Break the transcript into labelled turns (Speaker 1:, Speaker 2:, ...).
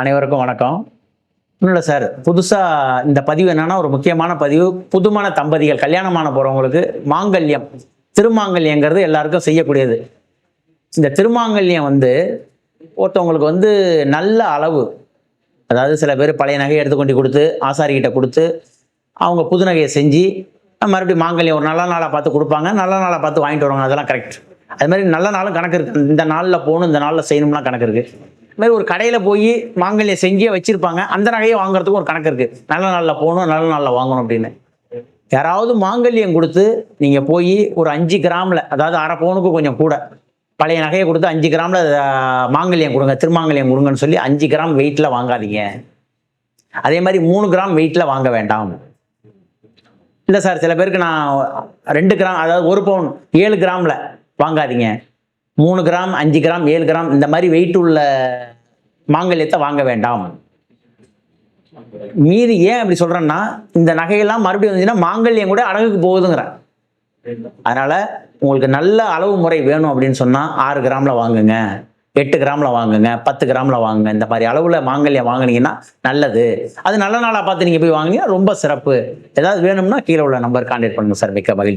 Speaker 1: அனைவருக்கும் வணக்கம். ஒன்றும் இல்லை சார் புதுசாக இந்த பதிவு என்னன்னா ஒரு முக்கியமான பதிவு புதுமண தம்பதிகள் கல்யாணமான போகிறவங்களுக்கு மாங்கல்யம் திருமாங்கல்யங்கிறது எல்லாருக்கும் செய்யக்கூடியது. இந்த திருமாங்கல்யம் வந்து ஒருத்தவங்களுக்கு வந்து நல்ல அளவு அதாவது சில பேர் பழைய நகையை எடுத்து கொண்டு கொடுத்து ஆசாரிக்கிட்ட கொடுத்து அவங்க புது நகையை செஞ்சு மறுபடியும் மாங்கல்யம் ஒரு நல்ல நாளாக பார்த்து கொடுப்பாங்க நல்ல நாளாக பார்த்து வாங்கிட்டு வருவாங்க அதெல்லாம் கரெக்ட் அது மாதிரி நல்ல நாளும் கணக்கு இருக்குது இந்த நாளில் போகணும் இந்த நாளில் செய்யணும்லாம் கணக்கு இருக்குது மாதிரி ஒரு கடையில் போய் மாங்கல்யம் செஞ்சே வச்சுருப்பாங்க. அந்த நகையை வாங்குறதுக்கு ஒரு கணக்கு இருக்குது நல்ல நாளில் போகணும் நல்ல நாளில் வாங்கணும் அப்படின்னு. யாராவது மாங்கல்யம் கொடுத்து நீங்கள் போய் ஒரு அஞ்சு கிராமில் அதாவது அரை பவுனுக்கு கொஞ்சம் கூட பழைய நகையை கொடுத்து அஞ்சு கிராமில் மாங்கல்யம் கொடுங்க திருமாங்கல்யம் கொடுங்கன்னு சொல்லி அஞ்சு கிராம் வெயிட்டில் வாங்காதீங்க. அதே மாதிரி மூணு கிராம் வெயிட்டில் வாங்க வேண்டாம். இல்லை சார் சில பேருக்கு நான் ரெண்டு கிராம் அதாவது ஒரு பவுன் ஏழு கிராமில் வாங்காதீங்க. மூணு கிராம் அஞ்சு கிராம் ஏழு கிராம் இந்த மாதிரி வெயிட் உள்ள மாங்கல்யத்தை வாங்க வேண்டாம். மீதி ஏன் அப்படி சொல்கிறேன்னா இந்த நகையெல்லாம் மறுபடியும் வந்துச்சுன்னா மாங்கல்யம் கூட அடகுக்கு போகுதுங்கிறேன் அதனால உங்களுக்கு நல்ல அளவு முறை வேணும் அப்படின்னு சொன்னால் ஆறு கிராமில் வாங்குங்க எட்டு கிராமில் வாங்குங்க பத்து கிராமில் வாங்குங்க. இந்த மாதிரி அளவில் மாங்கல்யம் வாங்குனீங்கன்னா நல்லது. அது நல்ல நாளாக பார்த்து நீங்கள் போய் வாங்குனீங்கன்னா ரொம்ப சிறப்பு. ஏதாவது வேணும்னா கீழே உள்ள நம்பர் கான்டாக்ட் பண்ணுங்கள் சார். மிக்க மகிழ்ச்சி.